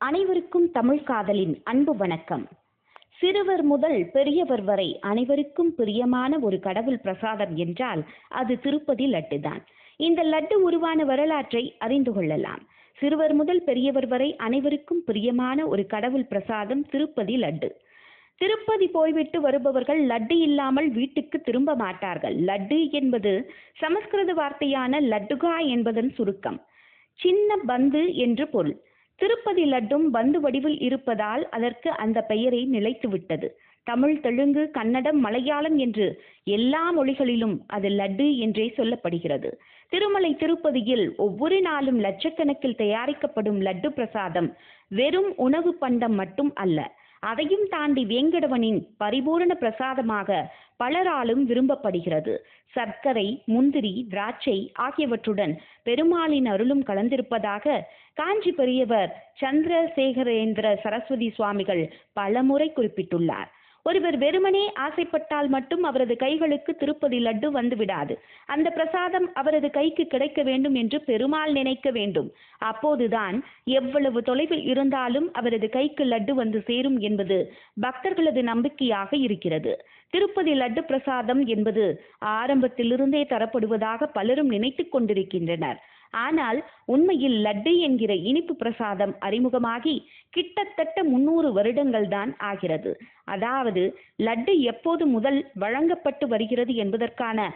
அனைவருக்கும் தமிழ் காதலின் அன்பு வணக்கம். சிறுவர் முதல் பெரியவர் வரை அனைவருக்கும் பிரியமான ஒரு கடவுள் பிரசாதம் என்றால் அது திருப்பதி லட்டு தான். இந்த லட்டு உருவான வரலாற்றை அறிந்து கொள்ளலாம். சிறுவர் முதல் பெரியவர் வரை அனைவருக்கும் பிரியமான ஒரு கடவுள் பிரசாதம் திருப்பதி லட்டு. திருப்பதி போய்விட்டு வருபவர்கள் லட்டு இல்லாமல் வீட்டுக்கு திரும்ப மாட்டார்கள். லட்டு என்பது சமஸ்கிருத வார்த்தையான லட்டுகா என்பதன் சுருக்கம். சின்ன பந்து என்று பொருள். திருப்பதி லட்டும் பந்து வடிவில் இருப்பதால் அதற்கு அந்த பெயரை நிலைத்துவிட்டது தமிழ் தெலுங்கு கன்னடம் மலையாளம் என்று எல்லா மொழிகளிலும் அது லட்டு என்றே சொல்லப்படுகிறது. திருமலை திருப்பதியில் ஒவ்வொரு நாளும் லட்சக்கணக்கில் தயாரிக்கப்படும் லட்டு பிரசாதம் வெறும் உணவு பண்டம் மட்டும் அல்ல அதையும் தாண்டி வேங்கடவனின் பரிபூரண பிரசாதமாக பலராலும் விரும்பப்படுகிறது. சர்க்கரை முந்திரி திராட்சை ஆகியவற்றுடன் பெருமாளின் அருளும் கலந்திருப்பதாக காஞ்சி பெரியவர் சந்திரசேகரேந்திர சரஸ்வதி சுவாமிகள் பலமுறை குறிப்பிட்டுள்ளார். ஒருவர் வெறுமனே ஆசைப்பட்டால் மட்டும் அவரது கைகளுக்கு திருப்பதி லட்டு வந்துவிடாது. அந்த பிரசாதம் அவரது கைக்கு கிடைக்க வேண்டும் என்று பெருமாள் நினைக்க வேண்டும். அப்போதுதான் எவ்வளவு தொலைவில் இருந்தாலும் அவரது கைக்கு லட்டு வந்து சேரும் என்பது பக்தர்களது நம்பிக்கையாக இருக்கிறது. திருப்பதி லட்டு பிரசாதம் என்பது ஆரம்பத்திலிருந்தே தரப்படுவதாக பலரும் நினைத்துக் கொண்டிருக்கின்றனர். ஆனால் உண்மையில் லட்டு என்கிற இனிப்பு பிரசாதம் அறிமுகமாகி கிட்டத்தட்ட முன்னூறு வருடங்கள் தான் ஆகிறது. அதாவது லட்டு எப்போது முதல் வழங்கப்பட்டு வருகிறது என்பதற்கான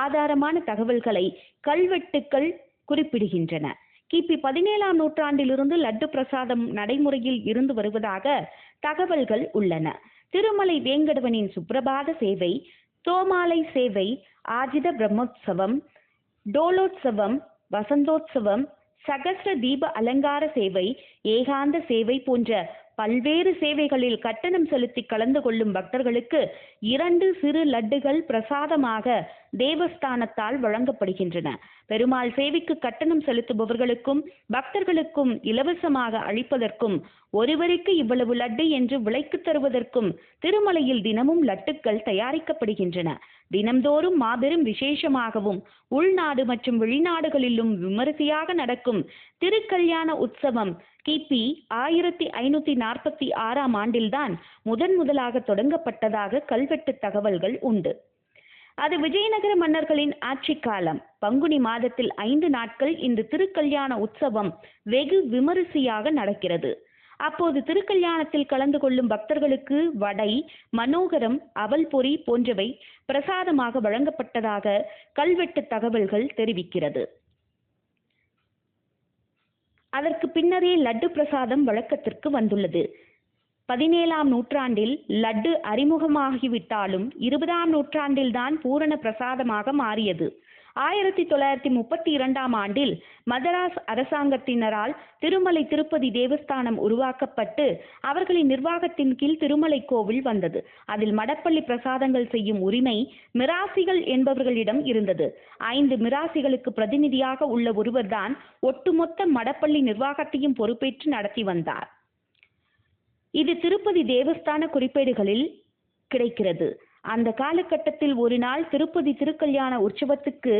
ஆதாரமான தகவல்களை கல்வெட்டுக்கள் குறிப்பிடுகின்றன. கிபி பதினேழாம் நூற்றாண்டிலிருந்து லட்டு பிரசாதம் நடைமுறையில் இருந்து வருவதாக தகவல்கள் உள்ளன. திருமலை வேங்கடவனின் சுப்பிரபாத சேவை தோமாலை சேவை ஆஜித பிரம்மோற்சவம் டோலோத்சவம் வசந்தோத்சவம் சகசிர தீப அலங்கார சேவை ஏகாந்த சேவை போன்ற பல்வேறு சேவைகளில் கட்டணம் செலுத்தி கலந்து கொள்ளும் பக்தர்களுக்கு இரண்டு சிறு லட்டுகள் பிரசாதமாக தேவஸ்தானத்தால் வழங்கப்படுகின்றன. பெருமாள் சேவைக்கு கட்டணம் செலுத்துபவர்களுக்கும் பக்தர்களுக்கும் இலவசமாக அளிப்பதற்கும் ஒருவருக்கு இவ்வளவு லட்டு என்று விலைக்கு தருவதற்கும் திருமலையில் தினமும் லட்டுக்கள் தயாரிக்கப்படுகின்றன. தினம்தோறும் மாபெரும் விசேஷமாகவும் உள்நாடு மற்றும் வெளிநாடுகளிலும் விமரிசையாக நடக்கும் திருக்கல்யாண உற்சவம் கிபி ஆயிரத்தி ஐநூத்தி நாற்பத்தி ஆறாம் ஆண்டில்தான் முதன் முதலாக தொடங்கப்பட்டதாக கல்வெட்டு தகவல்கள் உண்டு. அது விஜயநகர மன்னர்களின் ஆட்சி காலம். பங்குனி மாதத்தில் ஐந்து நாட்கள் இந்த திருக்கல்யாண உற்சவம் வெகு விமரிசையாக நடக்கிறது. அப்போது திருக்கல்யாணத்தில் கலந்து கொள்ளும் பக்தர்களுக்கு வடை மனோகரம் அவல் பொறி போன்றவை பிரசாதமாக வழங்கப்பட்டதாக கல்வெட்டு தகவல்கள் தெரிவிக்கிறது. அதற்கு பின்னரே லட்டு பிரசாதம் வழக்கத்திற்கு வந்துள்ளது. பதினேழாம் நூற்றாண்டில் லட்டு அறிமுகமாகிவிட்டாலும் இருபதாம் நூற்றாண்டில்தான் பூரண பிரசாதமாக மாறியது. ஆயிரத்தி தொள்ளாயிரத்தி முப்பத்தி இரண்டாம் ஆண்டில் மதராஸ் அரசாங்கத்தினரால் திருமலை திருப்பதி தேவஸ்தானம் உருவாக்கப்பட்டு அவர்களின் நிர்வாகத்தின் கீழ் திருமலை கோவில் வந்தது. அதில் மடப்பள்ளி பிரசாதங்கள் செய்யும் உரிமை மிராசிகள் என்பவர்களிடம் இருந்தது. ஐந்து மிராசிகளுக்கு பிரதிநிதியாக உள்ள ஒருவர்தான் ஒட்டுமொத்த மடப்பள்ளி நிர்வாகத்தையும் பொறுப்பேற்று நடத்தி வந்தார். இது திருப்பதி தேவஸ்தான குறிப்பேடுகளில் கிடைக்கிறது. அந்த காலகட்டத்தில் ஒரு நாள் திருப்பதி திருக்கல்யாண உற்சவத்துக்கு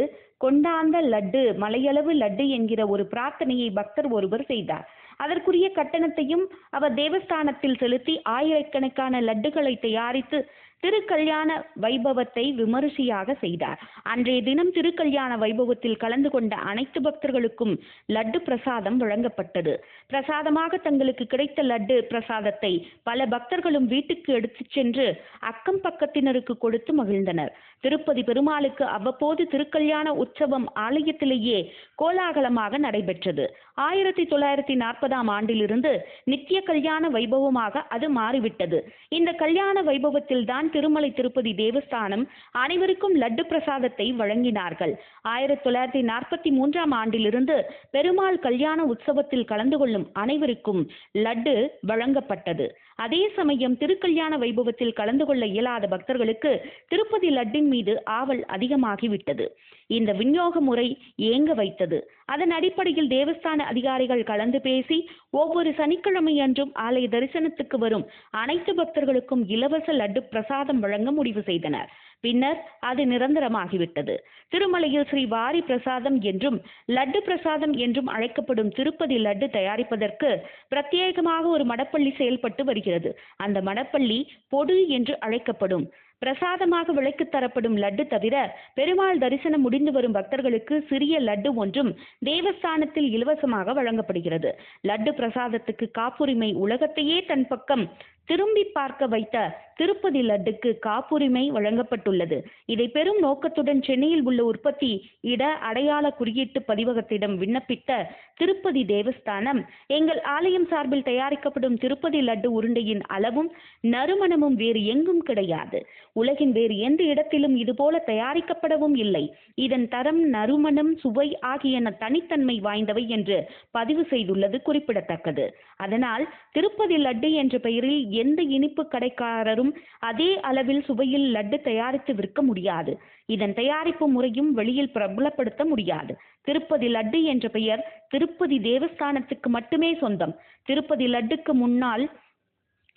கொண்டாந்த லட்டு மலையளவு லட்டு என்கிற ஒரு பிரார்த்தனையை பக்தர் ஒருவர் செய்தார். அதற்குரிய கட்டணத்தையும் அவர் தேவஸ்தானத்தில் செலுத்தி ஆயிரக்கணக்கான லட்டுகளை தயாரித்து திருக்கல்யாண வைபவத்தை விமரிசையாக செய்தார். அன்றைய தினம் திருக்கல்யாண வைபவத்தில் கலந்து கொண்ட அனைத்து பக்தர்களுக்கும் லட்டு பிரசாதம் வழங்கப்பட்டது. பிரசாதமாக தங்களுக்கு கிடைத்த லட்டு பிரசாதத்தை பல பக்தர்களும் வீட்டுக்கு எடுத்துச் சென்று அக்கம் பக்கத்தினருக்கு கொடுத்து மகிழ்ந்தனர். திருப்பதி பெருமாளுக்கு அவ்வப்போது திருக்கல்யாண உற்சவம் ஆலயத்திலேயே கோலாகலமாக நடைபெற்றது. ஆயிரத்தி தொள்ளாயிரத்தி நாற்பதாம் ஆண்டிலிருந்து நித்திய கல்யாண வைபவமாக அது மாறிவிட்டது. இந்த கல்யாண வைபவத்தில் தான் திருமலை திருப்பதி தேவஸ்தானம் அனைவருக்கும் லட்டு பிரசாதத்தை வழங்கினார்கள். ஆயிரத்தி தொள்ளாயிரத்தி நாற்பத்தி மூன்றாம் ஆண்டிலிருந்து பெருமாள் கல்யாண உற்சவத்தில் கலந்து கொள்ளும் அனைவருக்கும் லட்டு வழங்கப்பட்டது. அதே சமயம் திருக்கல்யாண வைபவத்தில் கலந்து கொள்ள இயலாத பக்தர்களுக்கு திருப்பதி லட்டின் மீது ஆவல் அதிகமாகிவிட்டது. இந்த விநியோக முறை ஏங்க வைத்தது? அதன் அடிப்படையில் தேவஸ்தான அதிகாரிகள் கலந்து பேசி ஒவ்வொரு சனிக்கிழமையன்றும் ஆலய தரிசனத்துக்கு வரும் அனைத்து பக்தர்களுக்கும் இலவச லட்டு பிரசாதம் வழங்க முடிவு செய்தனர். பின்னர் அது நிரந்தரமாகிவிட்டது. திருமலையில் ஸ்ரீ வாரி பிரசாதம் என்றும் லட்டு பிரசாதம் என்றும் அழைக்கப்படும் திருப்பதி லட்டு தயாரிப்பதற்கு பிரத்யேகமாக ஒரு மடப்பள்ளி செயல்பட்டு வருகிறது. அந்த மடப்பள்ளி பொடு என்று அழைக்கப்படும். பிரசாதமாக விலைக்கு தரப்படும் லட்டு தவிர பெருமாள் தரிசனம் முடிந்து வரும் பக்தர்களுக்கு சிறிய லட்டு ஒன்றும் தேவஸ்தானத்தில் இலவசமாக வழங்கப்படுகிறது. லட்டு பிரசாதத்துக்கு காப்புரிமை உலகத்தையே தன் பக்கம் திரும்பி பார்க்க வைத்த திருப்பதி லட்டுக்கு காப்புரிமை வழங்கப்பட்டுள்ளது. இதை பெரும் நோக்கத்துடன் சென்னையில் உள்ள உற்பத்தி இட அடையாள குறியீட்டு பதிவகத்திடம் விண்ணப்பித்த திருப்பதி தேவஸ்தானம் எங்கள் ஆலயம் சார்பில் தயாரிக்கப்படும் திருப்பதி லட்டு உருண்டையின் அளவும் நறுமணமும் வேறு எங்கும் கிடையாது. உலகின் வேறு எந்த இடத்திலும் இதுபோல தயாரிக்கப்படவும் இல்லை. இதன் தரம் நறுமணம் சுவை ஆகியன தனித்தன்மை வாய்ந்தவை என்று பதிவு செய்துள்ளது குறிப்பிடத்தக்கது. அதனால் திருப்பதி லட்டு என்ற பெயரில் எந்த இனிப்பு கடைக்காரரும் அதே அளவில் சுவையில் லட்டு தயாரித்து விற்க முடியாது. இதன் தயாரிப்பு முறையும் வெளியில் பிரபலப்படுத்த முடியாது. திருப்பதி லட்டு என்ற பெயர் திருப்பதி தேவஸ்தானத்துக்கு மட்டுமே சொந்தம். திருப்பதி லட்டுக்கு முன்னால்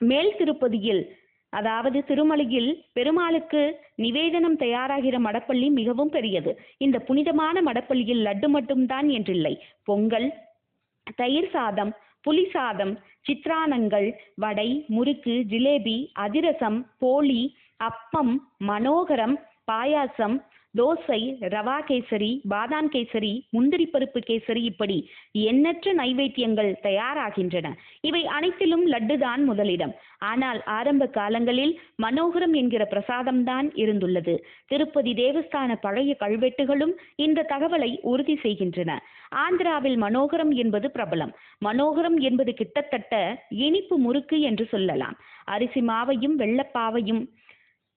மேல் திருப்பதியில் அதாவது திருமலையில் பெருமாளுக்கு நிவேதனம் தயாராகிற மடப்பள்ளி மிகவும் பெரியது. இந்த புனிதமான மடப்பள்ளியில் லட்டு மட்டும்தான் என்றில்லை. பொங்கல் தயிர் சாதம் புளி சாதம் சித்ரானங்கள் வடை முறுக்கு ஜிலேபி அதிரசம் போளி அப்பம் மனோகரம் பாயாசம் தோசை ரவா கேசரி பாதாம் கேசரி முந்திரி பருப்பு கேசரி இப்படி எண்ணற்ற நைவேத்தியங்கள் தயாராகின்றன. இவை அனைத்திலும் லட்டுதான் முதலிடம். ஆனால் ஆரம்ப காலங்களில் மனோகரம் என்கிற பிரசாதம்தான் இருந்துள்ளது. திருப்பதி தேவஸ்தான பழைய கல்வெட்டுகளும் இந்த தகவலை உறுதி செய்கின்றன. ஆந்திராவில் மனோகரம் என்பது பிரபலம். மனோகரம் என்பது கிட்டத்தட்ட இனிப்பு முறுக்கு என்று சொல்லலாம். அரிசி மாவையும் வெள்ளப்பாவையும்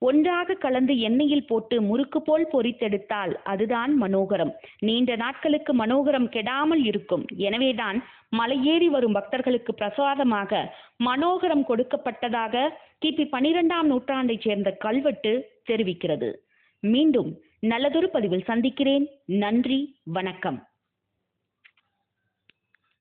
ஒன்றாக கலந்து எண்ணெயில் போட்டு முறுக்கு போல் பொரித்தெடுத்தால் அதுதான் மனோகரம். நீண்ட நாட்களுக்கு மனோகரம் கெடாமல் இருக்கும். எனவேதான் மலையேறி வரும் பக்தர்களுக்கு பிரசாதமாக மனோகரம் கொடுக்கப்பட்டதாக கிபி பனிரெண்டாம் நூற்றாண்டைச் சேர்ந்த கல்வெட்டு தெரிவிக்கிறது. மீண்டும் நல்லதொரு பதிவில் சந்திக்கிறேன். நன்றி வணக்கம்.